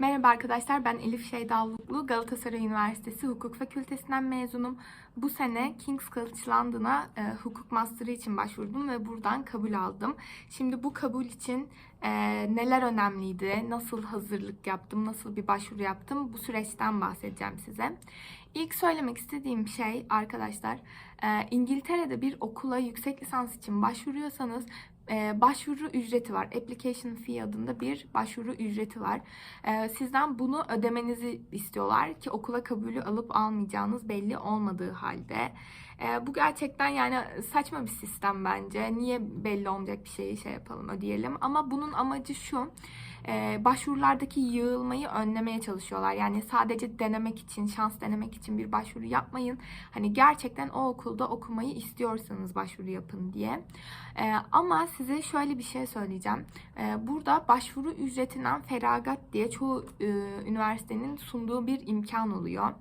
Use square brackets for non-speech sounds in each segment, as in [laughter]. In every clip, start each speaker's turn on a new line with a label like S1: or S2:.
S1: Merhaba arkadaşlar, ben Elif Şeydavluklu, Galatasaray Üniversitesi Hukuk Fakültesinden mezunum. Bu sene King's College London'a e, hukuk master'ı için başvurdum ve buradan kabul aldım. Şimdi bu kabul için e, neler önemliydi, nasıl hazırlık yaptım, nasıl bir başvuru yaptım bu süreçten bahsedeceğim size. İlk söylemek istediğim şey arkadaşlar, e, İngiltere'de bir okula yüksek lisans için başvuruyorsanız e, başvuru ücreti var. Application fee adında bir başvuru ücreti var. E, sizden bunu ödemenizi istiyorlar ki okula kabulü alıp almayacağınız belli olmadığı halde. E, bu gerçekten yani saçma bir sistem bence. Niye belli olmayacak bir şeyi şey yapalım ödeyelim. Ama bunun amacı şu. e, başvurulardaki yığılmayı önlemeye çalışıyorlar. Yani sadece denemek için, şans denemek için bir başvuru yapmayın. Hani gerçekten o okulda okumayı istiyorsanız başvuru yapın diye. E, ama size şöyle bir şey söyleyeceğim. E, burada başvuru ücretinden feragat diye çoğu e, üniversitenin sunduğu bir imkan oluyor.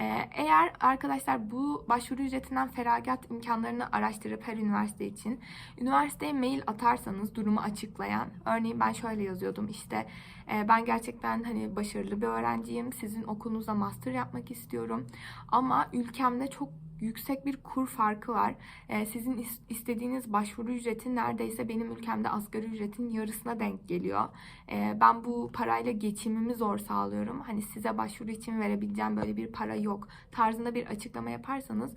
S1: Ee, Eğer arkadaşlar bu başvuru ücretinden feragat imkanlarını araştırıp her üniversite için üniversiteye mail atarsanız durumu açıklayan örneğin ben şöyle yazıyordum işte e, ben gerçekten hani başarılı bir öğrenciyim sizin okulunuzda master yapmak istiyorum ama ülkemde çok yüksek bir kur farkı var. Ee, sizin is- istediğiniz başvuru ücreti neredeyse benim ülkemde asgari ücretin yarısına denk geliyor. Ee, ben bu parayla geçimimi zor sağlıyorum. Hani size başvuru için verebileceğim böyle bir para yok tarzında bir açıklama yaparsanız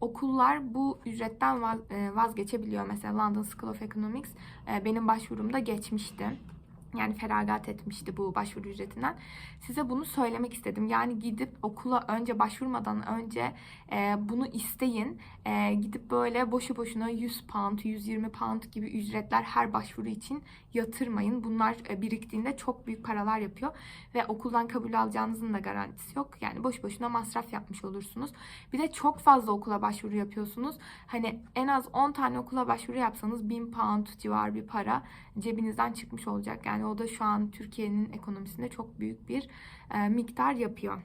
S1: okullar bu ücretten e, vazgeçebiliyor. Mesela London School of Economics e, benim başvurumda geçmişti. Yani feragat etmişti bu başvuru ücretinden. Size bunu söylemek istedim. Yani gidip okula önce başvurmadan önce e, bunu isteyin. E, gidip böyle boşu boşuna 100 pound, 120 pound gibi ücretler her başvuru için yatırmayın. Bunlar e, biriktiğinde çok büyük paralar yapıyor ve okuldan kabul alacağınızın da garantisi yok. Yani boş boşuna masraf yapmış olursunuz. Bir de çok fazla okula başvuru yapıyorsunuz. Hani en az 10 tane okula başvuru yapsanız 1000 pound civarı bir para cebinizden çıkmış olacak. Yani o da şu an Türkiye'nin ekonomisinde çok büyük bir e, miktar yapıyor.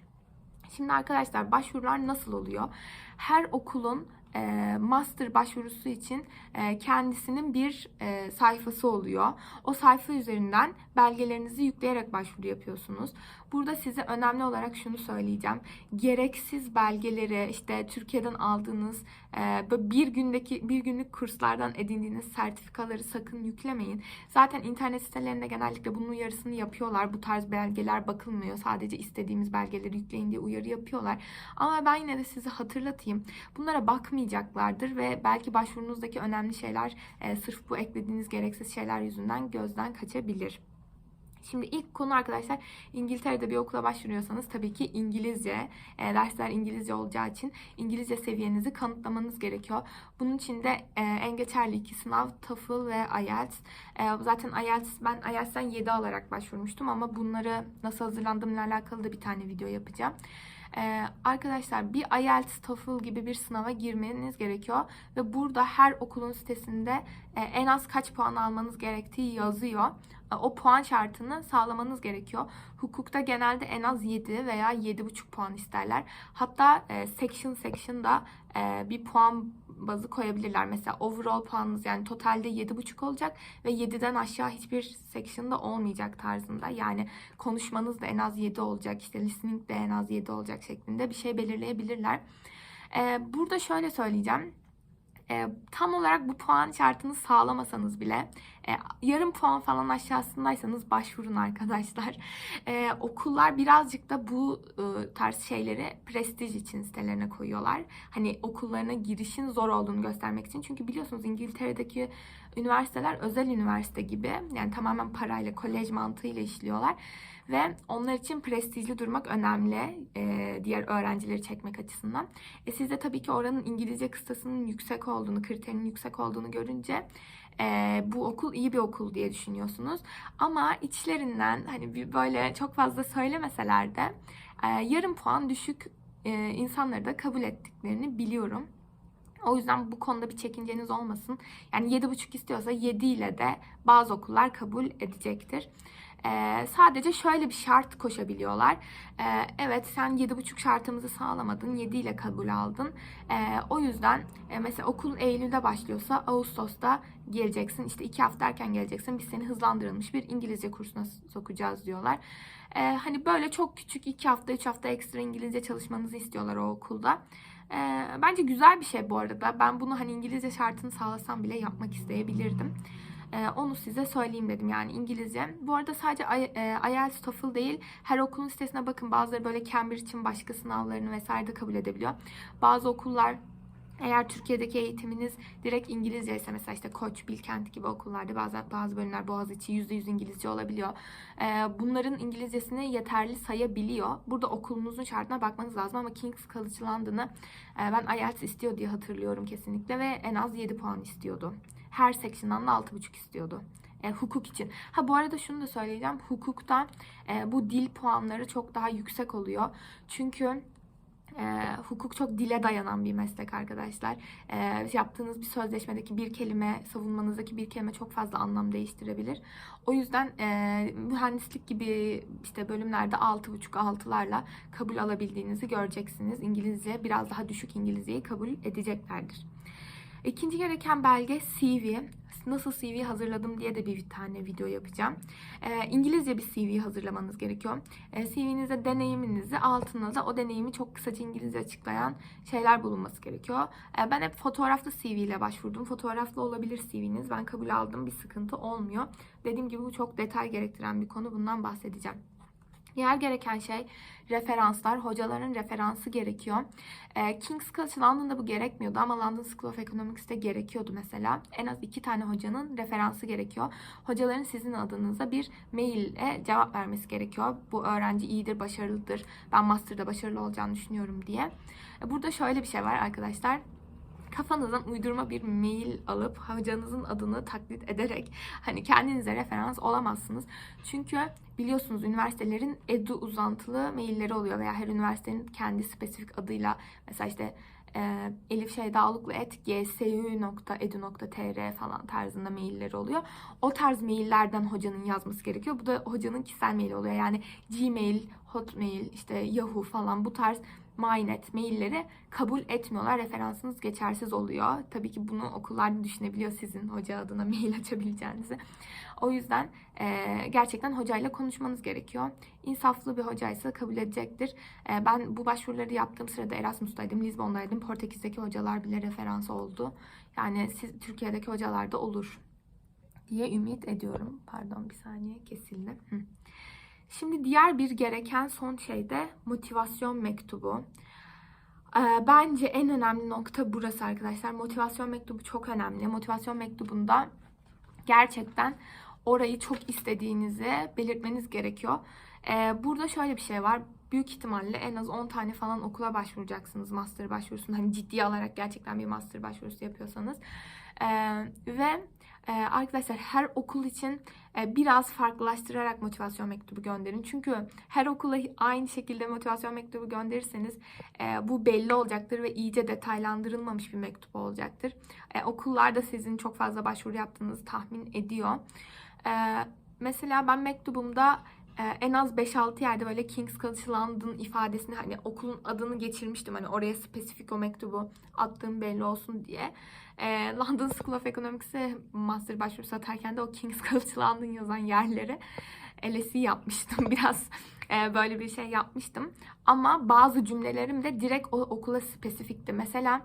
S1: Şimdi arkadaşlar başvurular nasıl oluyor? Her okulun e, master başvurusu için e, kendisinin bir e, sayfası oluyor. O sayfa üzerinden belgelerinizi yükleyerek başvuru yapıyorsunuz. Burada size önemli olarak şunu söyleyeceğim. Gereksiz belgeleri işte Türkiye'den aldığınız e, bir gündeki bir günlük kurslardan edindiğiniz sertifikaları sakın yüklemeyin. Zaten internet sitelerinde genellikle bunun uyarısını yapıyorlar. Bu tarz belgeler bakılmıyor. Sadece istediğimiz belgeleri yükleyin diye uyarı yapıyorlar. Ama ben yine de size hatırlatayım. Bunlara bakmayacaklardır ve belki başvurunuzdaki önemli şeyler e, sırf bu eklediğiniz gereksiz şeyler yüzünden gözden kaçabilir. Şimdi ilk konu arkadaşlar İngiltere'de bir okula başvuruyorsanız tabii ki İngilizce, e, dersler İngilizce olacağı için İngilizce seviyenizi kanıtlamanız gerekiyor. Bunun için de e, en geçerli iki sınav TOEFL ve IELTS. E, zaten IELTS ben IELTS'ten 7 alarak başvurmuştum ama bunları nasıl hazırlandığımla alakalı da bir tane video yapacağım. Ee, arkadaşlar bir IELTS, TOEFL gibi bir sınava girmeniz gerekiyor ve burada her okulun sitesinde e, en az kaç puan almanız gerektiği yazıyor. E, o puan şartını sağlamanız gerekiyor. Hukukta genelde en az 7 veya 7,5 puan isterler. Hatta e, section section da e, bir puan bazı koyabilirler. Mesela overall puanınız yani totalde 7,5 olacak ve 7'den aşağı hiçbir section'da olmayacak tarzında. Yani konuşmanız da en az 7 olacak, işte listening de en az 7 olacak şeklinde bir şey belirleyebilirler. Ee, burada şöyle söyleyeceğim. Ee, tam olarak bu puan şartını sağlamasanız bile e, yarım puan falan aşağısındaysanız başvurun arkadaşlar. Ee, okullar birazcık da bu e, tarz şeyleri prestij için sitelerine koyuyorlar. Hani okullarına girişin zor olduğunu göstermek için. Çünkü biliyorsunuz İngiltere'deki üniversiteler özel üniversite gibi. Yani tamamen parayla, kolej mantığıyla işliyorlar. Ve onlar için prestijli durmak önemli e, diğer öğrencileri çekmek açısından. E, siz de tabii ki oranın İngilizce kıstasının yüksek olduğunu, kriterinin yüksek olduğunu görünce e, bu okul iyi bir okul diye düşünüyorsunuz. Ama içlerinden hani bir böyle çok fazla söylemeseler de e, yarım puan düşük e, insanları da kabul ettiklerini biliyorum. O yüzden bu konuda bir çekinceniz olmasın. Yani 7,5 istiyorsa 7 ile de bazı okullar kabul edecektir. Ee, sadece şöyle bir şart koşabiliyorlar. Ee, evet sen 7,5 şartımızı sağlamadın. 7 ile kabul aldın. Ee, o yüzden e, mesela okul Eylül'de başlıyorsa Ağustos'ta geleceksin. İşte 2 hafta erken geleceksin. Biz seni hızlandırılmış bir İngilizce kursuna sokacağız diyorlar. Ee, hani böyle çok küçük 2 hafta 3 hafta ekstra İngilizce çalışmanızı istiyorlar o okulda. Ee, bence güzel bir şey bu arada. Ben bunu hani İngilizce şartını sağlasam bile yapmak isteyebilirdim. Ee, onu size söyleyeyim dedim yani İngilizce. Bu arada sadece e, IELTS, TOEFL değil. Her okulun sitesine bakın. Bazıları böyle Cambridge için başka sınavlarını vesaire de kabul edebiliyor. Bazı okullar eğer Türkiye'deki eğitiminiz direkt İngilizce ise mesela işte Koç, Bilkent gibi okullarda bazen bazı bölümler Boğaziçi %100 İngilizce olabiliyor. Ee, bunların İngilizcesini yeterli sayabiliyor. Burada okulunuzun şartına bakmanız lazım ama King's College London'ı e, ben IELTS istiyor diye hatırlıyorum kesinlikle ve en az 7 puan istiyordu. Her section'dan da 6,5 istiyordu. E, hukuk için. Ha bu arada şunu da söyleyeceğim. Hukukta e, bu dil puanları çok daha yüksek oluyor. Çünkü e, hukuk çok dile dayanan bir meslek arkadaşlar. E, yaptığınız bir sözleşmedeki bir kelime, savunmanızdaki bir kelime çok fazla anlam değiştirebilir. O yüzden e, mühendislik gibi işte bölümlerde 6,5-6'larla kabul alabildiğinizi göreceksiniz. İngilizce biraz daha düşük İngilizceyi kabul edeceklerdir. İkinci gereken belge CV. Nasıl CV hazırladım diye de bir tane video yapacağım. Ee, İngilizce bir CV hazırlamanız gerekiyor. Ee, CV'nizde deneyiminizi altına da o deneyimi çok kısaca İngilizce açıklayan şeyler bulunması gerekiyor. Ee, ben hep fotoğraflı CV ile başvurdum. Fotoğraflı olabilir CV'niz. Ben kabul aldım. Bir sıkıntı olmuyor. Dediğim gibi bu çok detay gerektiren bir konu. Bundan bahsedeceğim. Diğer gereken şey referanslar. Hocaların referansı gerekiyor. Ee, King's College London'da bu gerekmiyordu ama London School of Economics'te gerekiyordu mesela. En az iki tane hocanın referansı gerekiyor. Hocaların sizin adınıza bir maille cevap vermesi gerekiyor. Bu öğrenci iyidir, başarılıdır. Ben master'da başarılı olacağını düşünüyorum diye. Ee, Burada şöyle bir şey var arkadaşlar kafanızdan uydurma bir mail alıp hocanızın adını taklit ederek hani kendinize referans olamazsınız. Çünkü biliyorsunuz üniversitelerin edu uzantılı mailleri oluyor veya her üniversitenin kendi spesifik adıyla mesela işte e, Elif şey Dağlıklı et gsu.edu.tr falan tarzında mailleri oluyor. O tarz maillerden hocanın yazması gerekiyor. Bu da hocanın kişisel maili oluyor. Yani Gmail, Hotmail, işte Yahoo falan bu tarz Mynet mailleri kabul etmiyorlar. Referansınız geçersiz oluyor. Tabii ki bunu okullarda düşünebiliyor sizin hoca adına [laughs] mail açabileceğinizi. O yüzden e, gerçekten hocayla konuşmanız gerekiyor. İnsaflı bir hocaysa kabul edecektir. E, ben bu başvuruları yaptığım sırada Erasmus'taydım, Lizbon'daydım. Portekiz'deki hocalar bile referans oldu. Yani siz Türkiye'deki hocalar da olur diye ümit ediyorum. Pardon bir saniye kesildi. Hı. Şimdi diğer bir gereken son şey de motivasyon mektubu. Ee, Bence en önemli nokta burası arkadaşlar. Motivasyon mektubu çok önemli. Motivasyon mektubunda gerçekten orayı çok istediğinizi belirtmeniz gerekiyor. Ee, Burada şöyle bir şey var. Büyük ihtimalle en az 10 tane falan okula başvuracaksınız master başvurusunu. Hani ciddiye alarak gerçekten bir master başvurusu yapıyorsanız. Ee, ve e, arkadaşlar her okul için biraz farklılaştırarak motivasyon mektubu gönderin. Çünkü her okula aynı şekilde motivasyon mektubu gönderirseniz e, bu belli olacaktır ve iyice detaylandırılmamış bir mektup olacaktır. E, okullar da sizin çok fazla başvuru yaptığınızı tahmin ediyor. E, mesela ben mektubumda e, en az 5-6 yerde böyle King's College London ifadesini hani okulun adını geçirmiştim. Hani oraya spesifik o mektubu attığım belli olsun diye. E, London School of Economics'e master başvurusu atarken de o King's College London yazan yerlere LSE yapmıştım. [laughs] Biraz e, böyle bir şey yapmıştım. Ama bazı cümlelerim de direkt o okula spesifikti. Mesela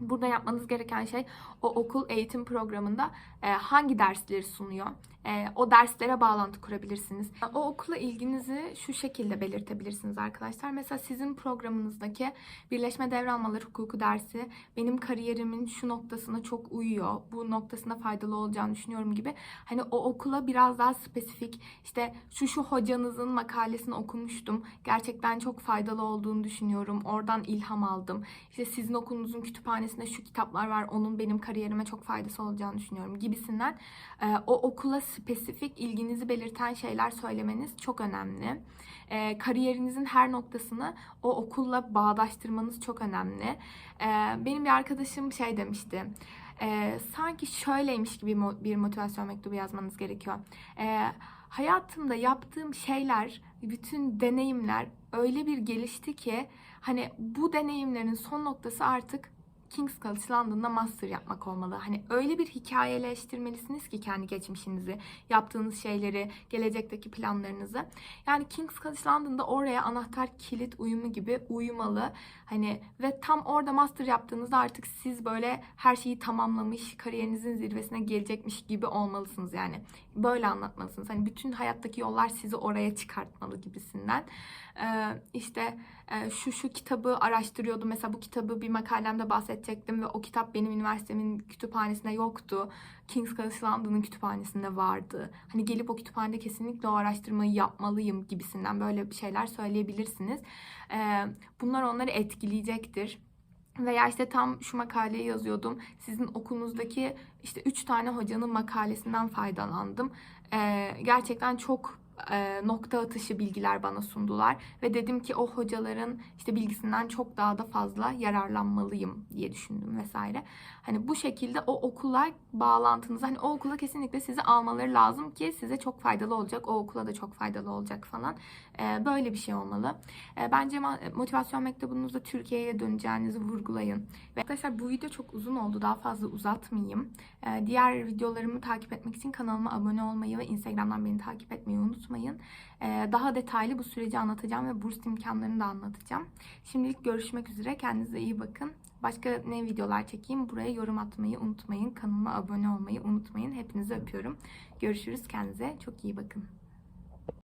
S1: Burada yapmanız gereken şey o okul eğitim programında e, hangi dersleri sunuyor. E, o derslere bağlantı kurabilirsiniz. O okula ilginizi şu şekilde belirtebilirsiniz arkadaşlar. Mesela sizin programınızdaki birleşme devralmaları hukuku dersi benim kariyerimin şu noktasına çok uyuyor. Bu noktasına faydalı olacağını düşünüyorum gibi. Hani o okula biraz daha spesifik işte şu şu hocanızın makalesini okumuştum. Gerçekten çok faydalı olduğunu düşünüyorum. Oradan ilham aldım. İşte sizin okulunuzun kütüphanesinde şu kitaplar var. Onun benim kariyerime çok faydası olacağını düşünüyorum gibisinden. e, o okula spesifik ilginizi belirten şeyler söylemeniz çok önemli. E, kariyerinizin her noktasını o okulla bağdaştırmanız çok önemli. E, benim bir arkadaşım şey demişti. E, sanki şöyleymiş gibi bir motivasyon mektubu yazmanız gerekiyor. E, hayatımda yaptığım şeyler, bütün deneyimler öyle bir gelişti ki hani bu deneyimlerin son noktası artık King's College London'da master yapmak olmalı. Hani öyle bir hikayeleştirmelisiniz ki kendi geçmişinizi, yaptığınız şeyleri, gelecekteki planlarınızı. Yani King's College London'da oraya anahtar kilit uyumu gibi uyumalı. Hani ve tam orada master yaptığınızda artık siz böyle her şeyi tamamlamış, kariyerinizin zirvesine gelecekmiş gibi olmalısınız yani. Böyle anlatmalısınız. Hani bütün hayattaki yollar sizi oraya çıkartmalı gibisinden. Ee, işte e, şu şu kitabı araştırıyordum. Mesela bu kitabı bir makalemde bahsedecektim ve o kitap benim üniversitemin kütüphanesinde yoktu. King's College London'ın kütüphanesinde vardı. Hani gelip o kütüphanede kesinlikle o araştırmayı yapmalıyım gibisinden böyle şeyler söyleyebilirsiniz. Ee, bunlar onları etkileyecektir. Veya işte tam şu makaleyi yazıyordum. Sizin okulunuzdaki işte üç tane hocanın makalesinden faydalandım. Ee, gerçekten çok nokta atışı bilgiler bana sundular ve dedim ki o hocaların işte bilgisinden çok daha da fazla yararlanmalıyım diye düşündüm vesaire. Hani bu şekilde o okullar bağlantınız hani o okula kesinlikle sizi almaları lazım ki size çok faydalı olacak. O okula da çok faydalı olacak falan. Böyle bir şey olmalı. Bence motivasyon mektubunuzda Türkiye'ye döneceğinizi vurgulayın. Ve arkadaşlar bu video çok uzun oldu. Daha fazla uzatmayayım. Diğer videolarımı takip etmek için kanalıma abone olmayı ve Instagram'dan beni takip etmeyi unutmayın. Ee, daha detaylı bu süreci anlatacağım ve burs imkanlarını da anlatacağım. Şimdilik görüşmek üzere. Kendinize iyi bakın. Başka ne videolar çekeyim buraya yorum atmayı unutmayın. Kanalıma abone olmayı unutmayın. Hepinizi öpüyorum. Görüşürüz. Kendinize çok iyi bakın.